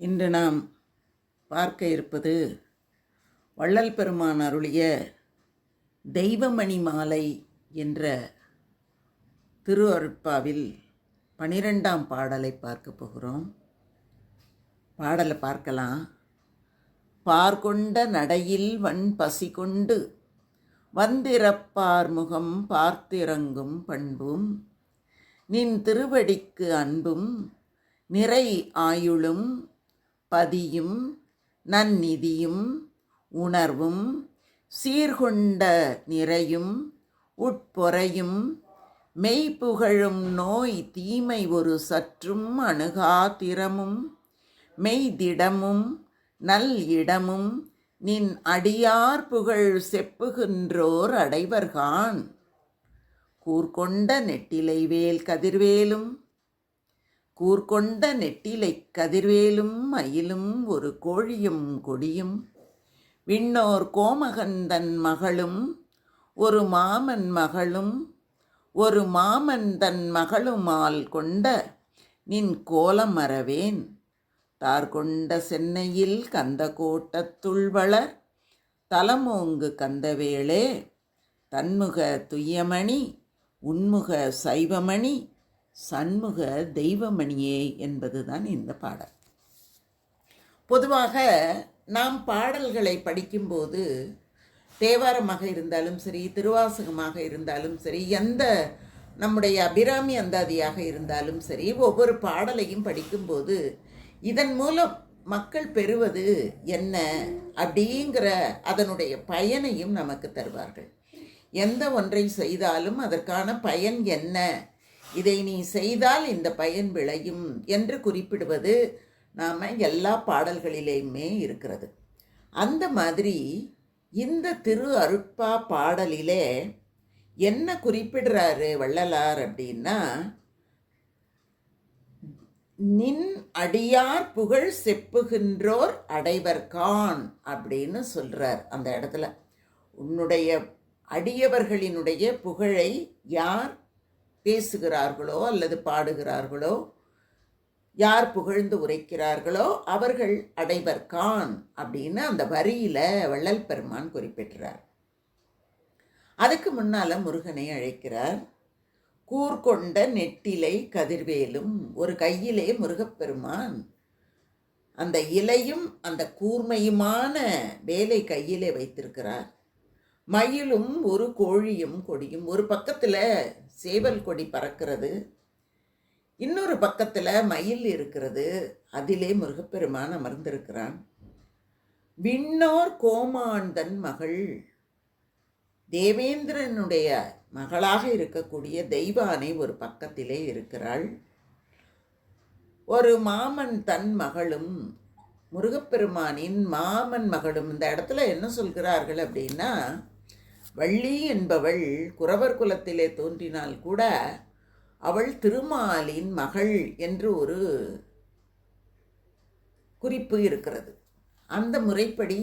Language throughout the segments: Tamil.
இன்று நாம் பார்க்க இருப்பது வள்ளல் பெருமான் அருளிய தெய்வமணி மாலை என்ற திரு அருட்பாவில் பனிரெண்டாம் பாடலை பார்க்க போகிறோம். பாடலை பார்க்கலாம். பார்கொண்ட நடையில் வன் பசி கொண்டு வந்திறப்பார் முகம் பார்த்திறங்கும் பண்பும் நின் திருவடிக்கு அன்பும் நிறை ஆயுளும் பதியும் நன்னிதியும் உணர்வும் சீர்கொண்ட நிறையும் உட்பொறையும் மெய்ப்புகழும் நோய் தீமை ஒரு சற்றும் அணுகாத்திரமும் மெய்திடமும் நல் இடமும் நின் அடியார் புகழ் செப்புகின்றோர் அடைவர்கான். கூர்கொண்ட நெட்டிலை வேல் கதிர்வேலும் கூர்கொண்ட நெட்டிலை கதிர்வேலும் மயிலும் ஒரு கோழியும் கொடியும். விண்ணோர் கோமகந்தன் மகளும் ஒரு மாமன் மகளும் ஒரு மாமன் தன் மகளுமால் கொண்ட நின் கோலம் மறவேன் தார்கொண்ட சென்னையில் கந்த கோட்டத்துள் வளர் தலமோங்கு கந்தவேளே தன்முக துய்யமணி உன்முக சைவமணி சண்முக தெய்வமணியே என்பதுதான் இந்த பாடல். பொதுவாக நாம் பாடல்களை படிக்கும்போது தேவாரமாக இருந்தாலும் சரி திருவாசகமாக இருந்தாலும் சரி எந்த நம்முடைய அபிராமி அந்தாதியாக இருந்தாலும் சரி ஒவ்வொரு பாடலையும் படிக்கும்போது இதன் மூலம் மக்கள் பெறுவது என்ன அப்படிங்கிற அதனுடைய பயனையும் நமக்கு தருவார்கள். எந்த ஒன்றை செய்தாலும் அதற்கான பயன் என்ன இதை நீ செய்தால் இந்த பயன் விளையும் என்று குறிப்பிடுவது நாம் எல்லா பாடல்களிலேயுமே இருக்கிறது. அந்த மாதிரி இந்த திரு அருட்பா பாடலிலே என்ன குறிப்பிடுறாரு வள்ளலார் அப்படின்னா நின் அடியார் புகழ் செப்புகின்றோர் அடைவர்கான் அப்படின்னு சொல்கிறார் அந்த இடத்துல. உன்னுடைய அடியவர்களினுடைய புகழை யார் பேசுகிறார்களோ அல்லது பாடுகிறார்களோ யார் புகழ்ந்து உரைக்கிறார்களோ அவர்கள் அடைவர் கான் அப்படின்னு அந்த வரியில் வள்ளல் பெருமான் குறிப்பிட்டார் அதுக்கு முன்னால் முருகனை அழைக்கிறார். கூர்கொண்ட நெட்டிலை கதிர்வேலும் ஒரு கையிலே முருகப்பெருமான். அந்த இலையும் அந்த கூர்மையுமான வேலை கையிலே வைத்திருக்கிறார். மயிலும் ஒரு கோழியும் கொடியும் ஒரு பக்கத்தில் சேவல் கொடி பறக்கிறது. இன்னொரு பக்கத்தில் மயில் இருக்கிறது. அதிலே முருகப்பெருமான் அமர்ந்திருக்கிறான். விண்ணோர் கோமாந்தன் மகள். தேவேந்திரனுடைய மகளாக இருக்கக்கூடிய தெய்வானை ஒரு பக்கத்திலே இருக்கிறாள். ஒரு மாமன் தன் மகளும் முருகப்பெருமானின் மாமன் மகளும். இந்த இடத்துல என்ன சொல்கிறார்கள் அப்படின்னா வள்ளி என்பவள் குறவர் குலத்திலே தோன்றினால் கூட அவள் திருமாலின் மகள் என்று ஒரு குறிப்பு இருக்கிறது. அந்த முறைப்படி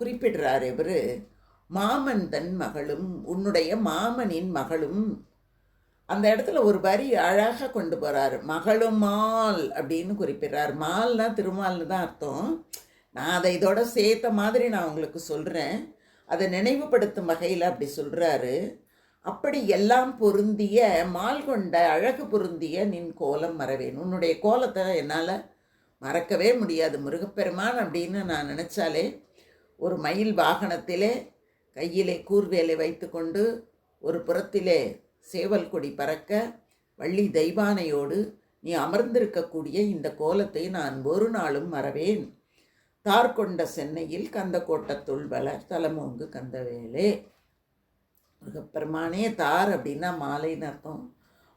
குறிப்பிடுறார் இவர் மாமந்தன் மகளும் உன்னுடைய மாமனின் மகளும் அந்த இடத்துல ஒரு வரி அழகாக கொண்டு போகிறார் மகளும் மால் அப்படின்னு குறிப்பிடுறார். மால்னா திருமால்னு தான் அர்த்தம். நான் அதை இதோட சேர்த்த மாதிரி நான் உங்களுக்கு சொல்கிறேன் அதை நினைவுபடுத்தும் வகையில் அப்படி சொல்கிறாரு அப்படி எல்லாம் பொருந்திய மால் கொண்ட அழகு பொருந்திய நின் கோலம் மறவேன். உன்னுடைய கோலத்தை என்னால் மறக்கவே முடியாது. முருகப்பெருமான் அப்படின்னு நான் நினச்சாலே ஒரு மயில் வாகனத்திலே கையிலே கூர்வேலை வைத்துக்கொண்டு ஒரு புறத்திலே சேவல் கொடி பறக்க வள்ளி தெய்வானையோடு நீ அமர்ந்திருக்கக்கூடிய இந்த கோலத்தை நான் ஒரு நாளும் மறவேன். தார் கொண்ட சென்னையில் கந்த கோட்டத்துள் வளர் தலமோங்கு கந்தவேலே. முருகப்பெருமானே தார் அப்படின்னா மாலைன்னு அர்த்தம்.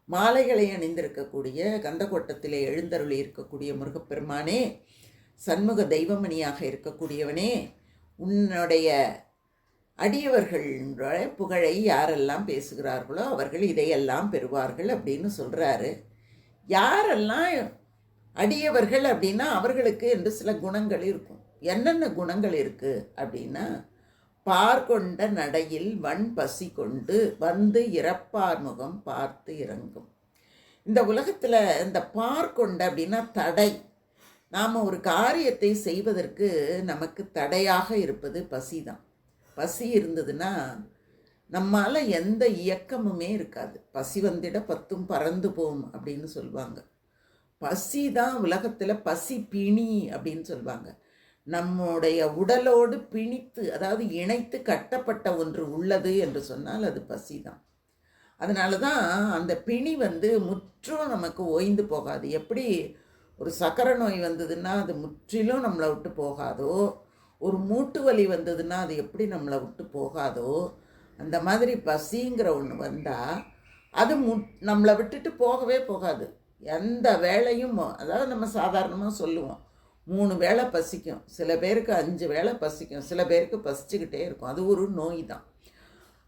மாலைகளை அணிந்திருக்கக்கூடிய கந்தக்கோட்டத்திலே எழுந்தருளி இருக்கக்கூடிய முருகப்பெருமானே சண்முக தெய்வமணியாக இருக்கக்கூடியவனே உன்னுடைய அடியவர்கள் புகழை யாரெல்லாம் பேசுகிறார்களோ அவர்கள் இதையெல்லாம் பெறுவார்கள் அப்படின்னு சொல்கிறாரு யாரெல்லாம் அடியவர்கள் அப்படின்னா அவர்களுக்கு என்று சில குணங்கள் இருக்கும். என்னென்ன குணங்கள் இருக்குது அப்படின்னா பார்கொண்ட நடையில் வன் பசி கொண்டு வந்து இறப்பார் முகம் பார்த்து இறங்கும். இந்த உலகத்தில் இந்த பார்கொண்ட அப்படின்னா தடை. நாம் ஒரு காரியத்தை செய்வதற்கு நமக்கு தடையாக இருப்பது பசி தான். பசி இருந்ததுன்னா நம்மால் எந்த இயக்கமுமே இருக்காது. பசி வந்திட பத்தும் பறந்து போகும் அப்படின்னு சொல்லுவாங்க. பசி தான் உலகத்தில் பசி பிணி அப்படின்னு சொல்லுவாங்க. நம்முடைய உடலோடு பிணித்து அதாவது இணைத்து கட்டப்பட்ட ஒன்று உள்ளது என்று சொன்னால் அது பசி தான். அதனால தான் அந்த பிணி வந்து முற்றும் நமக்கு ஓய்ந்து போகாது. எப்படி ஒரு சக்கரை நோய் வந்ததுன்னா அது முற்றிலும் நம்மளை விட்டு போகாதோ ஒரு மூட்டு வலி வந்ததுன்னா அது எப்படி நம்மளை விட்டு போகாதோ அந்த மாதிரி பசிங்கிற ஒன்று வந்தால் அது மு நம்மளை விட்டுட்டு போகவே போகாது. எந்த வேலையும் அதாவது நம்ம சாதாரணமாக சொல்லுவோம் மூணு வேளை பசிக்கும். சில பேருக்கு அஞ்சு வேளை பசிக்கும். சில பேருக்கு பசிச்சுக்கிட்டே இருக்கும். அது ஒரு நோய் தான்.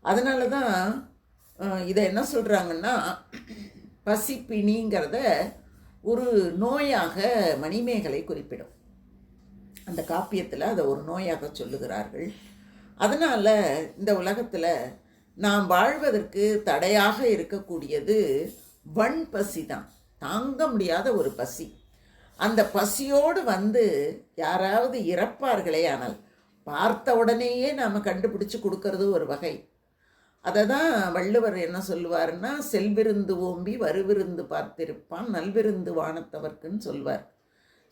அதனால தான் இதை என்ன சொல்கிறாங்கன்னா பசிப்பிணிங்கிறத ஒரு நோயாக மணிமேகலை குறிப்பிடும். அந்த காப்பியத்தில் அதை ஒரு நோயாக சொல்லுகிறார்கள். அதனால் இந்த உலகத்தில் நாம் வாழ்வதற்கு தடையாக இருக்கக்கூடியது வன் பசி தான். தாங்க முடியாத ஒரு பசி. அந்த பசியோடு வந்து யாராவது இறப்பார்களே ஆனால் பார்த்த உடனேயே நாம் கண்டுபிடிச்சு கொடுக்கறது ஒரு வகை. அதை தான் வள்ளுவர் என்ன சொல்லுவார்னா செல்விருந்து ஓம்பி வருவிருந்து பார்த்திருப்பான் நல்விருந்து வானத்தவர்க்குன்னு சொல்வார்.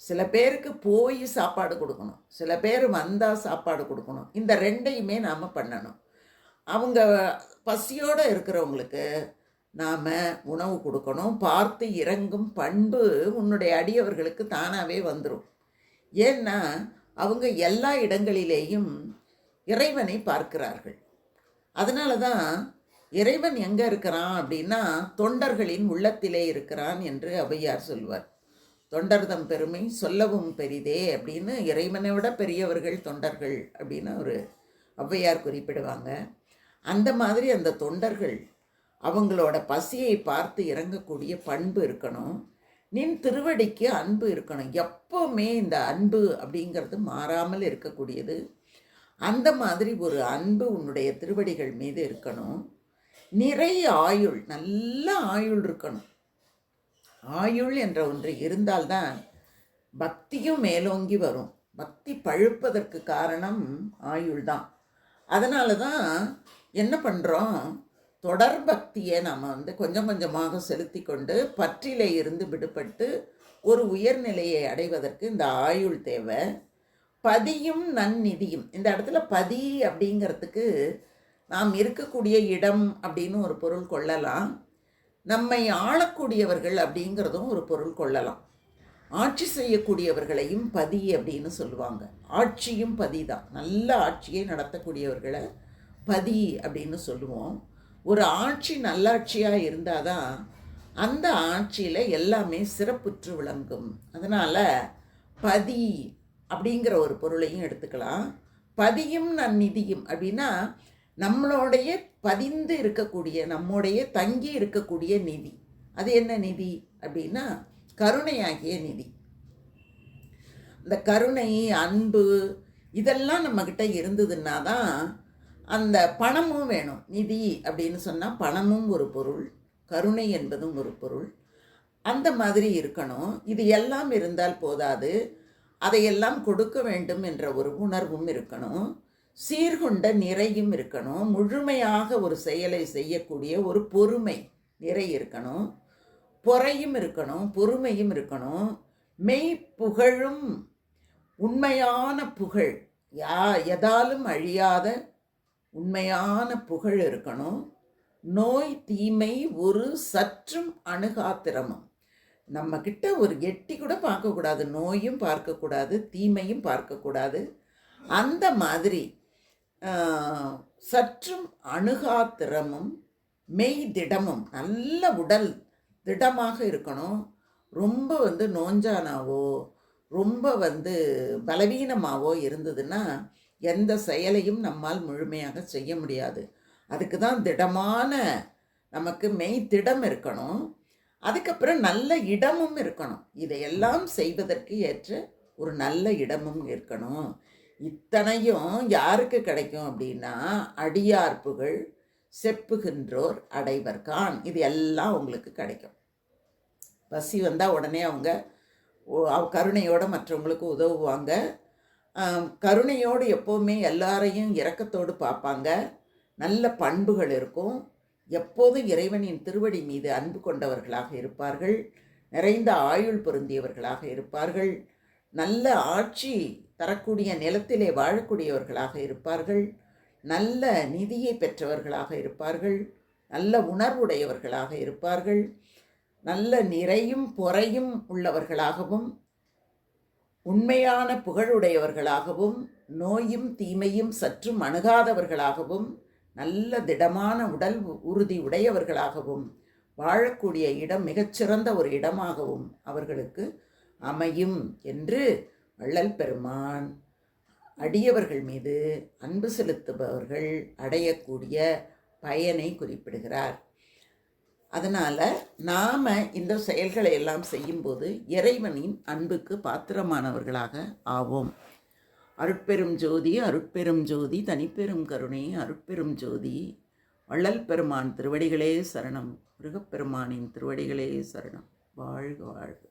சில பேருக்கு போய் சாப்பாடு கொடுக்கணும் சில பேர் வந்தால் சாப்பாடு கொடுக்கணும். இந்த ரெண்டையுமே நாம் பண்ணணும். அவங்க பசியோடு இருக்கிறவங்களுக்கு நாம் உணவு கொடுக்கணும். பார்த்து இறங்கும் பண்பு உன்னுடைய அடியவர்களுக்கு தானாகவே வந்துடும் ஏன்னா அவங்க எல்லா இடங்களிலேயும் இறைவனை பார்க்கிறார்கள். அதனால தான் இறைவன் எங்கே இருக்கிறான் அப்படின்னா தொண்டர்களின் உள்ளத்திலே இருக்கிறான் என்று ஔவையார் சொல்வார். தொண்டர்தம் பெருமை சொல்லவும் பெரிதே அப்படின்னு இறைவனை விட பெரியவர்கள் தொண்டர்கள் அப்படின்னு ஒரு ஔவையார் குறிப்பிடுவாங்க. அந்த மாதிரி அந்த தொண்டர்கள் அவங்களோட பசியை பார்த்து இறங்கக்கூடிய பண்பு இருக்கணும். நின் திருவடிக்கு அன்பு இருக்கணும். எப்போவுமே இந்த அன்பு அப்படிங்கிறது மாறாமல் இருக்கக்கூடியது. அந்த மாதிரி ஒரு அன்பு உன்னுடைய திருவடிகள் மீது இருக்கணும். நிறைய ஆயுள் நல்ல ஆயுள் இருக்கணும். ஆயுள் என்ற ஒன்று இருந்தால்தான் பக்தியும் மேலோங்கி வரும். பக்தி பழுப்பதற்கு காரணம் ஆயுள் தான் அதனால தான் என்ன பண்ணுறோம் தொடர் பக்தியை நாம் வந்து கொஞ்சம் கொஞ்சமாக செலுத்தி கொண்டு பற்றிலே இருந்து விடுபட்டு ஒரு உயர்நிலையை அடைவதற்கு இந்த ஆயுள் தேவை. பதியும் நன்னிதியும். இந்த இடத்துல பதி அப்படிங்கிறதுக்கு நாம் இருக்கக்கூடிய இடம் அப்படின்னு ஒரு பொருள் கொள்ளலாம். நம்மை ஆளக்கூடியவர்கள் அப்படிங்கிறதும் ஒரு பொருள் கொள்ளலாம். ஆட்சி செய்யக்கூடியவர்களையும் பதி அப்படின்னு சொல்லுவாங்க. ஆட்சியும் பதி தான். நல்ல ஆட்சியை நடத்தக்கூடியவர்களை பதி அப்படின்னு சொல்லுவோம். ஒரு ஆட்சி நல்லாட்சியாக இருந்தால் தான் அந்த ஆட்சியில் எல்லாமே சிறப்புற்று விளங்கும். அதனால் பதி அப்படிங்கிற ஒரு பொருளையும் எடுத்துக்கலாம். பதியும் நன்னிதியும் அப்படின்னா நம்மளுடைய பதிந்து இருக்கக்கூடிய நம்முடைய தங்கி இருக்கக்கூடிய நிதி. அது என்ன நிதி அப்படின்னா கருணையாகிய நிதி. இந்த கருணை அன்பு இதெல்லாம் நம்மக்கிட்ட இருந்ததுன்னா தான் அந்த பணமும் வேணும். நிதி அப்படின்னு சொன்னால் பணமும் ஒரு பொருள் கருணை என்பதும் ஒரு பொருள். அந்த மாதிரி இருக்கணும். இது எல்லாம் இருந்தால் போதாது. அதையெல்லாம் கொடுக்க வேண்டும் என்ற ஒரு உணர்வும் இருக்கணும். சீர்கொண்ட நிறையும் இருக்கணும். முழுமையாக ஒரு செயலை செய்யக்கூடிய ஒரு பொறுமை நிறை இருக்கணும். பொறையும் இருக்கணும். பொறுமையும் இருக்கணும். மெய் புகழும் உண்மையான புகழ். யா எதாலும் அழியாத உண்மையான புகழ் இருக்கணும். நோய் தீமை ஒரு சற்றும் அணுகாத்திரமும். நம்ம கிட்ட ஒரு எட்டி கூட பார்க்கக்கூடாது. நோயும் பார்க்கக்கூடாது தீமையும் பார்க்கக்கூடாது. அந்த மாதிரி சற்றும் அணுகாத்திரமும் மெய் திடமும் நல்ல உடல் திடமாக இருக்கணும். ரொம்ப வந்து நோஞ்சானாவோ ரொம்ப வந்து பலவீனமாவோ இருந்ததுன்னா எந்த செயலையும் நம்மால் முழுமையாக செய்ய முடியாது. அதுக்கு தான் திடமான நமக்கு மெய் திடம் இருக்கணும். அதுக்கப்புறம் நல்ல இடமும் இருக்கணும். இதையெல்லாம் செய்வதற்கு ஏற்ற ஒரு நல்ல இடமும் இருக்கணும். இத்தனையும் யாருக்கு கிடைக்கும் அப்படின்னா அடியார் செப்புகின்றோர் அடைவர்கான் இது எல்லாம் உங்களுக்கு கிடைக்கும். பசி வந்தால் உடனே அவங்க அவ கருணையோடு மற்றவங்களுக்கு உதவுவாங்க. கருணையோடு எப்போவுமே எல்லாரையும் இரக்கத்தோடு பார்ப்பாங்க. நல்ல பண்புகள் இருக்கும். எப்போதும் இறைவனின் திருவடி மீது அன்பு கொண்டவர்களாக இருப்பார்கள். நிறைந்த ஆயுள் பொருந்தியவர்களாக இருப்பார்கள். நல்ல ஆட்சி தரக்கூடிய நிலத்திலே வாழக்கூடியவர்களாக இருப்பார்கள். நல்ல நிதியை பெற்றவர்களாக இருப்பார்கள். நல்ல உணர்வுடையவர்களாக இருப்பார்கள். நல்ல நிறையும் பொறையும் உள்ளவர்களாகவும் உண்மையான புகழுடையவர்களாகவும் நோயும் தீமையும் சற்றும் அணுகாதவர்களாகவும் நல்ல திடமான உடல் உறுதி உடையவர்களாகவும் வாழக்கூடிய இடம் மிகச்சிறந்த ஒரு இடமாகவும் அவர்களுக்கு அமையும் என்று வள்ளல் பெருமான் அடியவர்கள் மீது அன்பு செலுத்துபவர்கள் அடையக்கூடிய பயனை குறிப்பிடுகிறார். அதனால் நாம் இந்த செயல்களை எல்லாம் செய்யும்போது இறைவனின் அன்புக்கு பாத்திரமானவர்களாக ஆவோம். அருட்பெரும் ஜோதி அருட்பெரும் ஜோதி தனிப்பெரும் கருணை அருட்பெரும் ஜோதி. வள்ளல் பெருமான் திருவடிகளே சரணம் முருகப்பெருமானின் திருவடிகளே சரணம். வாழ்க வாழ்க.